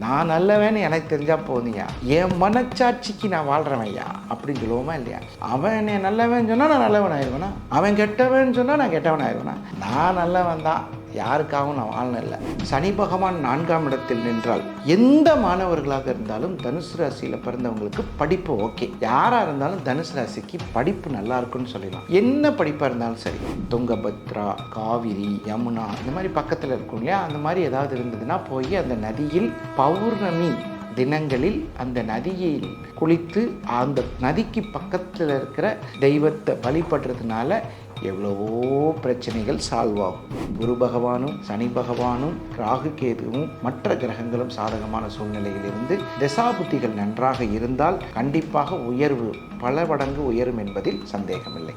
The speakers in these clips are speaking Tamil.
நான் நல்லவன்னு எனக்கு தெரிஞ்சால் போதியா என் மனச்சாட்சிக்கு நான் வாழ்கிறவன் ஐயா. அப்படின்னு சொல்லுவோமா இல்லையா? அவன் என்னை நல்லவன் சொன்னால் நான் நல்லவன் ஆயிடுவேனா அவன் கெட்டவன் சொன்னால் நான் கெட்டவன் ஆயிடுவேனா நான் நல்லவன் தான் யாருக்காகவும் நான் வாழணும் இல்லை. சனி பகவான் நான்காம் இடத்தில் நின்றால் எந்த மாணவர்களாக இருந்தாலும் தனுசு ராசியில் பிறந்தவங்களுக்கு படிப்பு ஓகே. யாராக இருந்தாலும் தனுசு ராசிக்கு படிப்பு நல்லா இருக்குன்னு சொல்லலாம் என்ன படிப்பாக இருந்தாலும் சரி. துங்கபத்ரா காவிரி யமுனா இந்த மாதிரி பக்கத்தில் இருக்கும் இல்லையா? அந்த மாதிரி ஏதாவது இருந்ததுன்னா போய் அந்த நதியில் பௌர்ணமி தினங்களில் அந்த நதியில் குளித்து அந்த நதிக்கு பக்கத்தில் இருக்கிற தெய்வத்தை வழிபடுறதுனால எவ்வளவோ பிரச்சனைகள் சால்வ் ஆகும். குரு பகவானும் சனி பகவானும் ராகு கேதுவும் மற்ற கிரகங்களும் சாதகமான சூழ்நிலையில் இருந்து தசாபுத்திகள் நன்றாக இருந்தால் கண்டிப்பாக உயர்வு பல மடங்கு உயரும் என்பதில் சந்தேகமில்லை.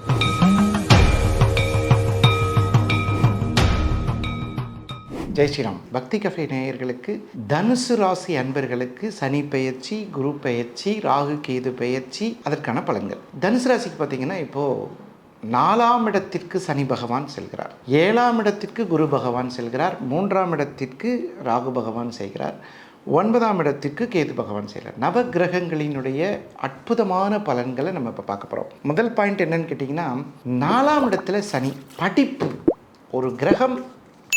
ஜெய் ஸ்ரீராம். பக்தி கஃபே நேயர்களுக்கு தனுசு ராசி அன்பர்களுக்கு சனி பெயர்ச்சி குரு பெயர்ச்சி ராகு கேது பெயர்ச்சி அதற்கான பலன்கள். தனுசு ராசிக்கு பார்த்தீங்கன்னா இப்போது நாலாம் இடத்திற்கு சனி பகவான் செல்கிறார். ஏழாம் இடத்திற்கு குரு பகவான் செல்கிறார். மூன்றாம் இடத்திற்கு ராகு பகவான் செய்கிறார். ஒன்பதாம் இடத்திற்கு கேது பகவான் செய்கிறார். நவ கிரகங்களினுடைய அற்புதமான பலன்களை நம்ம இப்போ பார்க்க போகிறோம் முதல் பாயிண்ட் என்னன்னு கேட்டிங்கன்னா நாலாம் இடத்துல சனி படிப்பு ஒரு கிரகம்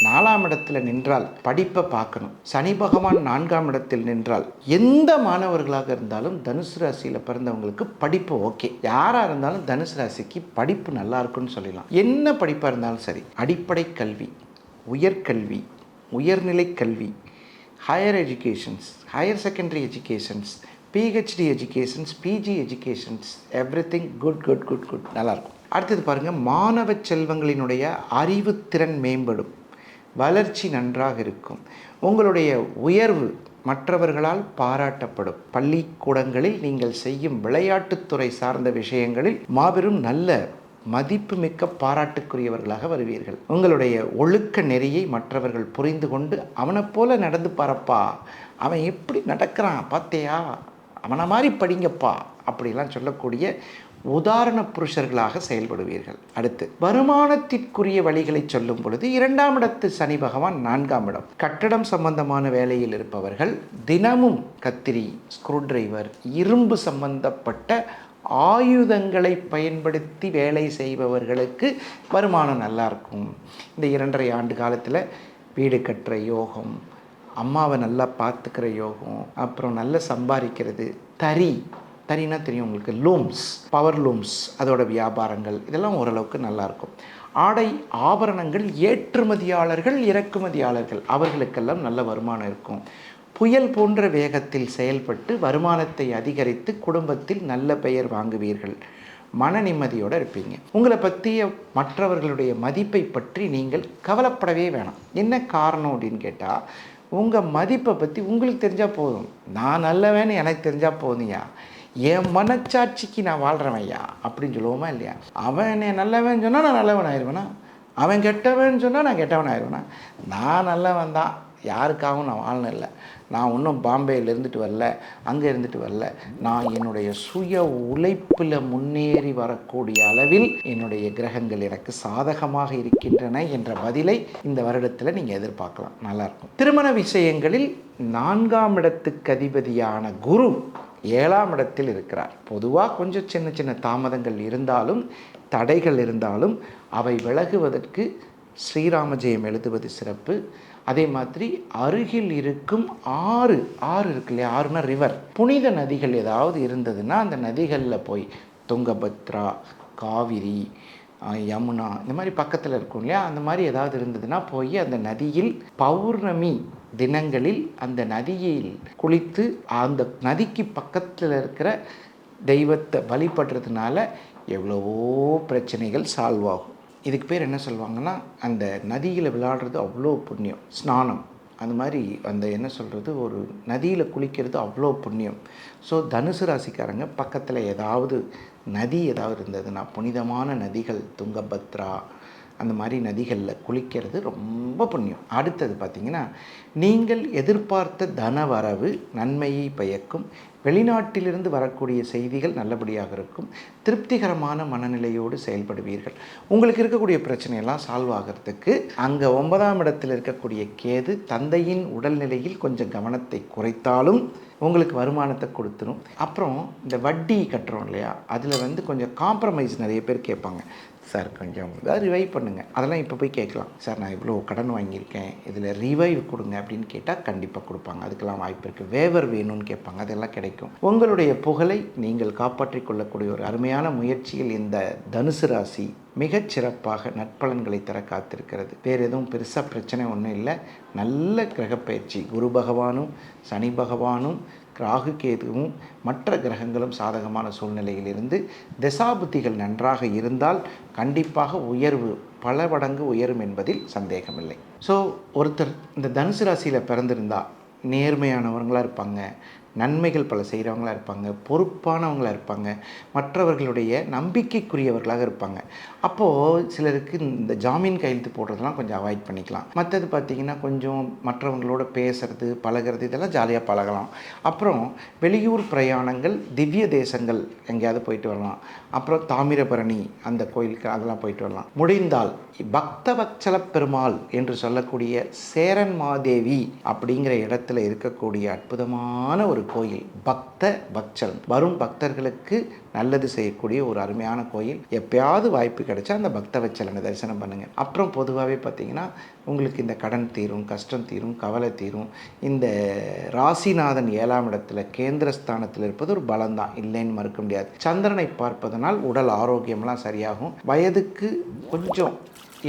நாலாம் இடத்துல நின்றால் படிப்பை பார்க்கணும். சனி பகவான் நான்காம் இடத்தில் நின்றால் எந்த மாணவர்களாக இருந்தாலும் தனுசு ராசியில் பிறந்தவங்களுக்கு படிப்பு ஓகே. யாராக இருந்தாலும் தனுசு ராசிக்கு படிப்பு நல்லா இருக்குன்னு சொல்லலாம் என்ன படிப்பாக இருந்தாலும் சரி அடிப்படை கல்வி உயர்கல்வி உயர்நிலை கல்வி higher educations higher secondary educations PhD educations PG educations everything good good good good நல்லாயிருக்கும் அடுத்தது பாருங்கள் மாணவ செல்வங்களினுடைய அறிவுத்திறன் மேம்படும். வளர்ச்சி நன்றாக இருக்கும். உங்களுடைய உயர்வு மற்றவர்களால் பாராட்டப்படும். பள்ளிக்கூடங்களில் நீங்கள் செய்யும் விளையாட்டுத்துறை சார்ந்த விஷயங்களில் மாபெரும் நல்ல மதிப்புமிக்க பாராட்டுக்குரியவர்களாக வருவீர்கள். உங்களுடைய ஒழுக்க நெறியை மற்றவர்கள் புரிந்து கொண்டு அவனைப் போல நடந்து பாரப்பா. அவன் எப்படி நடக்கிறான்? பார்த்தியா அவனை மாதிரி படிங்கப்பா. அப்படிலாம் சொல்லக்கூடிய உதாரண புருஷர்களாக செயல்படுவீர்கள். அடுத்து வருமானத்திற்குரிய வழிகளை சொல்லும் பொழுது இரண்டாம் இடத்து சனி பகவான் நான்காம் இடம். கட்டடம் சம்பந்தமான வேலையில் இருப்பவர்கள் தினமும் கத்திரி ஸ்க்ரூ டிரைவர் இரும்பு சம்பந்தப்பட்ட ஆயுதங்களை பயன்படுத்தி வேலை செய்பவர்களுக்கு வருமானம் நல்லா இருக்கும் இந்த இரண்டரை ஆண்டு காலத்தில் வீடு கட்டுற யோகம் அம்மாவை நல்லா பார்த்துக்கிற யோகம் அப்புறம் நல்லா சம்பாதிக்கிறது தறி தறினா தெரியும் உங்களுக்கு. லூம்ஸ் பவர் லூம்ஸ் அதோட வியாபாரங்கள் இதெல்லாம் ஓரளவுக்கு நல்லாயிருக்கும் ஆடை ஆபரணங்கள் ஏற்றுமதியாளர்கள் இறக்குமதியாளர்கள் அவர்களுக்கெல்லாம் நல்ல வருமானம் இருக்கும். புயல் போன்ற வேகத்தில் செயல்பட்டு வருமானத்தை அதிகரித்து குடும்பத்தில் நல்ல பெயர் வாங்குவீர்கள். மன நிம்மதியோடு இருப்பீங்க. உங்களை பற்றிய மற்றவர்களுடைய மதிப்பை பற்றி நீங்கள் கவலைப்படவே வேணாம். என்ன காரணம் அப்படின்னு கேட்டால் உங்கள் மதிப்பை பற்றி உங்களுக்கு தெரிஞ்சால் போதும். நான் நல்லவேன்னு எனக்கு தெரிஞ்சால் போதுயா என் மனச்சாட்சிக்கு நான் வாழ்கிறவன் ஐயா அப்படின்னு சொல்லுவோமா இல்லையா? அவன் என்னை நல்லவன் சொன்னால் நான் நல்லவன் ஆயிடுவேனா? அவன் கெட்டவன் சொன்னால் நான் கெட்டவன் ஆயிடுவேனா? நான் நல்லவன் தான். யாருக்காகவும் நான் வாழ்ன இல்லை. நான் ஒன்றும் பாம்பேயில் இருந்துட்டு வரல. அங்கே இருந்துட்டு வரல. நான் என்னுடைய சுய உழைப்பில் முன்னேறி வரக்கூடிய அளவில் என்னுடைய கிரகங்கள் எனக்கு சாதகமாக இருக்கின்றன என்ற பதிலை இந்த வருடத்தில் நீங்கள் எதிர்பார்க்கலாம். நல்லாயிருக்கும் திருமண விஷயங்களில் நான்காம் இடத்துக்கு அதிபதியான குரு ஏழாம் இடத்தில் இருக்கிறார். பொதுவாக கொஞ்சம் சின்ன சின்ன தாமதங்கள் இருந்தாலும் தடைகள் இருந்தாலும் அவை விலகுவதற்கு ஸ்ரீராம ஜெயம் எழுதுவது சிறப்பு. அதே மாதிரி அருகில் இருக்கும் ஆறு ஆறு இருக்கு இல்லையா? ஆறுனா ரிவர் புனித நதிகள் ஏதாவது இருந்ததுன்னா அந்த நதிகளில் போய் துங்கபத்ரா காவிரி யமுனா இந்த மாதிரி பக்கத்தில் இருக்கும் இல்லையா? அந்த மாதிரி ஏதாவது இருந்ததுன்னா போய் அந்த நதியில் பௌர்ணமி தினங்களில் அந்த நதியில் குளித்து அந்த நதிக்கு பக்கத்தில் இருக்கிற தெய்வத்தை வழிபடுறதுனால எவ்வளவோ பிரச்சனைகள் சால்வ் ஆகும். இதுக்கு பேர் என்ன சொல்லுவாங்கன்னா அந்த நதியில் விளையாடுறது அவ்வளோ புண்ணியம். ஸ்நானம். அந்த மாதிரி அந்த என்ன சொல்கிறது ஒரு நதியில் குளிக்கிறது அவ்வளோ புண்ணியம். ஸோ தனுசு ராசிக்காரங்க பக்கத்தில் ஏதாவது நதி ஏதாவது இருந்ததுன்னா புனிதமான நதிகள் துங்கபத்ரா அந்த மாதிரி நதிகளில் குளிக்கிறது ரொம்ப புண்ணியம். அடுத்தது பார்த்திங்கன்னா நீங்கள் எதிர்பார்த்த தனவரவு நன்மையை பயக்கும் வெளிநாட்டிலிருந்து வரக்கூடிய செய்திகள் நல்லபடியாக இருக்கும் திருப்திகரமான மனநிலையோடு செயல்படுவீர்கள். உங்களுக்கு இருக்கக்கூடிய பிரச்சனையெல்லாம் சால்வ் ஆகிறதுக்கு அங்கே ஒன்பதாம் இடத்தில் இருக்கக்கூடிய கேது தந்தையின் உடல்நிலையில் கொஞ்சம் கவனத்தை குறைத்தாலும் உங்களுக்கு வருமானத்தை கொடுத்துரும். அப்புறம் இந்த வட்டி கட்டுறோம் இல்லையா? அதில் வந்து கொஞ்சம் காம்ப்ரமைஸ் நிறைய பேர் கேட்பாங்க. சார் கொஞ்சம் ஏதாவது ரிவைவ் பண்ணுங்கள் அதெல்லாம் இப்போ போய் கேட்கலாம். சார் நான் இவ்வளோ கடன் வாங்கியிருக்கேன். இதில் ரிவைவ் கொடுங்க அப்படின்னு கேட்டால் கண்டிப்பாக கொடுப்பாங்க. அதுக்கெல்லாம் வாய்ப்பு இருக்குது வேவர் வேணும்னு கேட்பாங்க. அதெல்லாம் கிடைக்கும். உங்களுடைய புகழை நீங்கள் காப்பாற்றிக் கொள்ளக்கூடிய ஒரு அருமையான முயற்சியில் இந்த தனுசு ராசி மிகச் சிறப்பாக நட்பலன்களை தர காத்திருக்கிறது. வேறு எதுவும் பெருசாக பிரச்சனை ஒன்றும் இல்லை. நல்ல கிரகப்பயிற்சி. குரு பகவானும் சனி பகவானும் ராகு கேதுவும் மற்ற கிரகங்களும் சாதகமான சூழ்நிலையிலிருந்து தசாபுத்திகள் நன்றாக இருந்தால் கண்டிப்பாக உயர்வு பல மடங்கு உயரும் என்பதில் சந்தேகமில்லை. ஸோ ஒருத்தர் இந்த தனுசு ராசியில் பிறந்திருந்தால் நேர்மையானவங்களாக இருப்பாங்க. நன்மைகள் பல செய்கிறவங்களா இருப்பாங்க பொறுப்பானவங்களாக இருப்பாங்க மற்றவர்களுடைய நம்பிக்கைக்குரியவர்களாக இருப்பாங்க. அப்போது சிலருக்கு இந்த ஜாமீன் கையெழுத்து போடுறதெல்லாம் கொஞ்சம் அவாய்ட் பண்ணிக்கலாம். மற்றது பார்த்திங்கன்னா கொஞ்சம் மற்றவங்களோட பேசுறது பழகிறது இதெல்லாம் ஜாலியாக பழகலாம். அப்புறம் வெளியூர் பிரயாணங்கள் திவ்ய தேசங்கள் எங்கேயாவது போயிட்டு வரலாம். அப்புறம் தாமிரபரணி அந்த கோயிலுக்கு அதெல்லாம் போயிட்டு வரலாம். முடிந்தால் பக்தவச்சல பெருமாள் என்று சொல்லக்கூடிய சேரன் மாதேவி அப்படிங்கிற இடத்துல இருக்கக்கூடிய அற்புதமான ஒரு கோயில். பக்த வத்சலம் வரும் பக்தர்களுக்கு நல்லது செய்யக்கூடிய ஒரு அருமையான கோயில். எப்பயாவது வாய்ப்பு கிடைச்சா அந்த பக்த வச்சலனை தரிசனம் பண்ணுங்கள் அப்புறம் பொதுவாகவே பார்த்தீங்கன்னா உங்களுக்கு இந்த கடன் தீரும் கஷ்டம் தீரும் கவலை தீரும். இந்த ராசிநாதன் ஏழாம் இடத்துல கேந்திரஸ்தானத்தில் இருப்பது ஒரு பலம்தான். இல்லைன்னு மறுக்க முடியாது. சந்திரனை பார்ப்பதனால் உடல் ஆரோக்கியம்லாம் சரியாகும். வயதுக்கு கொஞ்சம்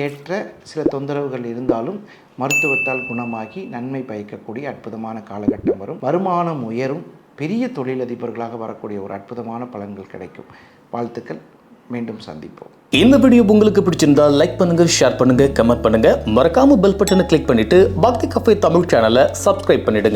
ஏற்ற சில தொந்தரவுகள் இருந்தாலும் மருத்துவத்தால் குணமாகி நன்மை பயக்கக்கூடிய அற்புதமான காலகட்டம் வரும். வருமானம் உயரும். பெரிய தொழிலதிபர்களாக வரக்கூடிய ஒரு அற்புதமான பலன்கள் கிடைக்கும். வாழ்த்துக்கள். மீண்டும் சந்திப்போம். இந்த வீடியோ உங்களுக்கு பிடிச்சிருந்தால் லைக் பண்ணுங்க ஷேர் பண்ணுங்க கமெண்ட் பண்ணுங்க. மறக்காம பெல் பட்டனை கிளிக் பண்ணிட்டு பக்தி கஃபே தமிழ் சேனலை சப்ஸ்கிரைப் பண்ணிடுங்க.